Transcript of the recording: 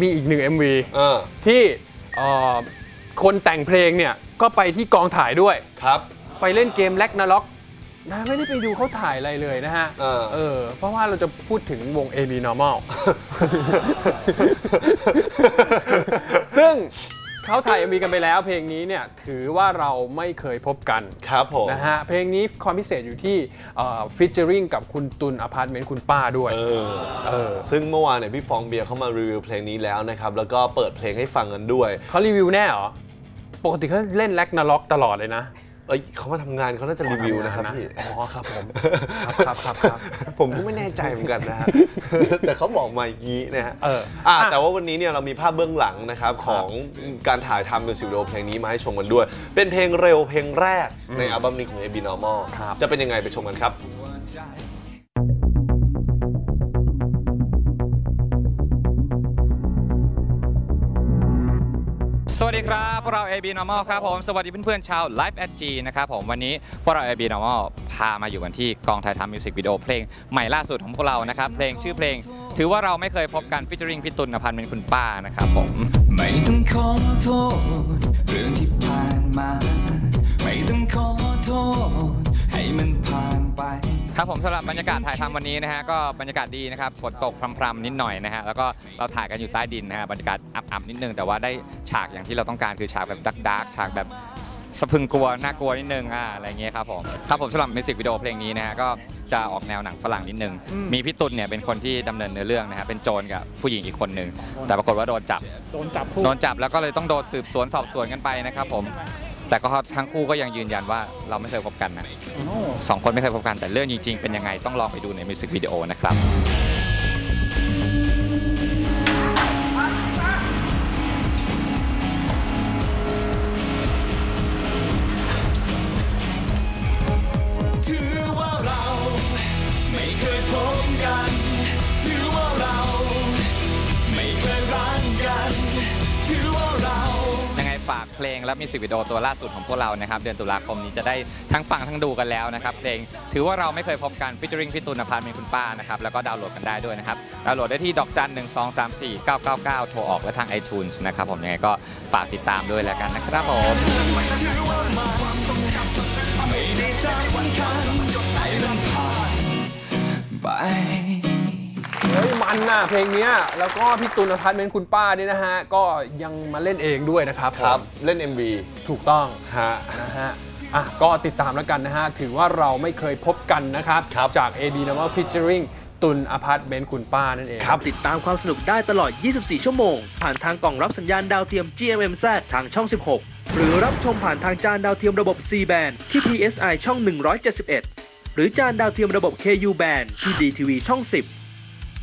มีอีกหนึ่ง MV เออที่เอ่อคนแต่งเพลงเนี่ยก็ไปที่กองถ่ายด้วย ครับ ไปเล่นเกมแล็กนาล็อกนะไม่ได้ไปดูเขาถ่ายอะไรเลยนะฮะเออเออเพราะว่าเราจะพูดถึงวง AB Normal ซึ่ง เขาถ่าย MV กันไปแล้ว เพลงนี้เนี่ยถือว่าเราไม่เคยพบกันครับผมนะฮะเพลงนี้ความพิเศษอยู่ที่ฟิชเจอริงกับคุณตุนอพาร์ตเมนต์คุณป้าด้วยเออเออซึ่งเมื่อวานเนี่ยพี่ฟองเบียร์เขามารีวิวเพลงนี้แล้วนะครับ แล้วก็เปิดเพลงให้ฟังกันด้วย เขารีวิวแน่เหรอ ปกติเขาเล่นแล็กนาล็อกตลอดเลยนะ เอ้ยเขามาทำงานเขาน่าจะรีวิวนะครับพี่อ๋อครับผมครับครับครับผมก็ไม่แน่ใจเหมือนกันนะฮะแต่เขาบอกมาอย่างนี้นะฮะเอออะอะแต่ว่าวันนี้เนี่ยเรามีภาพเบื้องหลังนะครับของการถ่ายทำมิวสิกวิดีโอเพลงนี้มาให้ชมกันด้วย เป็นเพลงเร็วเพลงแรกในอัลบั้มนี้ของ AB Normal ครับจะเป็นยังไงไปชมกันครับ สวัสดีครับพวกเรา AB Normal ครับผม สวัสดีเพื่อนๆชาว Life at G นะครับผมวันนี้พวกเรา AB Normal พามาอยู่กันที่กองถ่ายทำมิวสิกวิดีโอเพลงใหม่ล่าสุดของพวกเรานะครับ เพลงชื่อเพลง ถือว่าเราไม่เคยพบกันฟิชเชอริงพี่ตุลนภันธ์เป็นคุณป้านะครับผม ไม่ต้องขอโทษเรื่องที่ผ่านมา ครับผมสำหรับบรรยากาศถ่ายทำวันนี้นะฮะก็บรรยากาศดีนะครับฝนตกพรำๆนิดหน่อยนะฮะแล้วก็เราถ่ายกันอยู่ใต้ดินนะฮะบรรยากาศอับๆนิดนึงแต่ว่าได้ฉากอย่างที่เราต้องการคือฉากแบบดักๆฉากแบบสะพรึงกลัวน่ากลัวนิดนึงอ่าอะไรเงี้ยครับผมครับผมสำหรับมิวสิกวิดีโอเพลงนี้นะฮะก็จะออกแนวหนังฝรั่งนิดนึง มีพี่ตุลเนี่ยเป็นคนที่ดำเนินเนื้อเรื่องนะฮะเป็นโจรกับผู้หญิงอีกคนหนึ่งแต่ปรากฏว่าโดนจับโดนจับคู่โดนจับแล้วก็เลยต้องโดนสืบสวนสอบสวนกันไปนะครับผม แต่ก็ทั้งคู่ก็ยังยืนยันว่าเราไม่เคยพบกันนะสองคนไม่เคยพบกันแต่เรื่องจริงๆ เป็นยังไงต้องลองไปดูในมิวสิกวิดีโอนะครับถือว่าเรา ฝากเพลงและมิวสิกวิดีโอตัวล่าสุดของพวกเรานะครับเดือนตุลาคมนี้จะได้ทั้งฟังทั้งดูกันแล้วนะครับเพลงถือว่าเราไม่เคยพบกันฟิชเจอริงพี่ตุลนภัทรเป็นคุณป้านะครับแล้วก็ดาวน์โหลดกันได้ด้วยนะครับดาวน์โหลดได้ที่ดอกจัน1 2 3 4 9 9 9โทรออกและทาง iTunes นะครับผมยังไงก็ฝากติดตามด้วยแล้วกันนะครับผม มันน่ะเพลงเนี้ยแล้วก็พี่ตุลอพาร์ตเมนต์คุณป้าเนี่ยนะฮะ ก็ยังมาเล่นเองด้วยนะครับครับผมเล่น MV ถูกต้องฮะนะฮะอะก็ติดตามแล้วกันนะฮะ ถือว่าเราไม่เคยพบกันนะครับครับจาก AB Normal Featuring ตุลอพาร์ตเมนต์คุณป้านั่นเองครับติดตามความสนุกได้ตลอด 24 ชั่วโมง ผ่านทางกล่องรับสัญญาณดาวเทียม GMMZ ทางช่อง 16 หรือรับชมผ่านทางจานดาวเทียมระบบ C band ที่ PSI ช่อง 171 หรือจานดาวเทียมระบบ KU band ที่ DTV ช่อง 10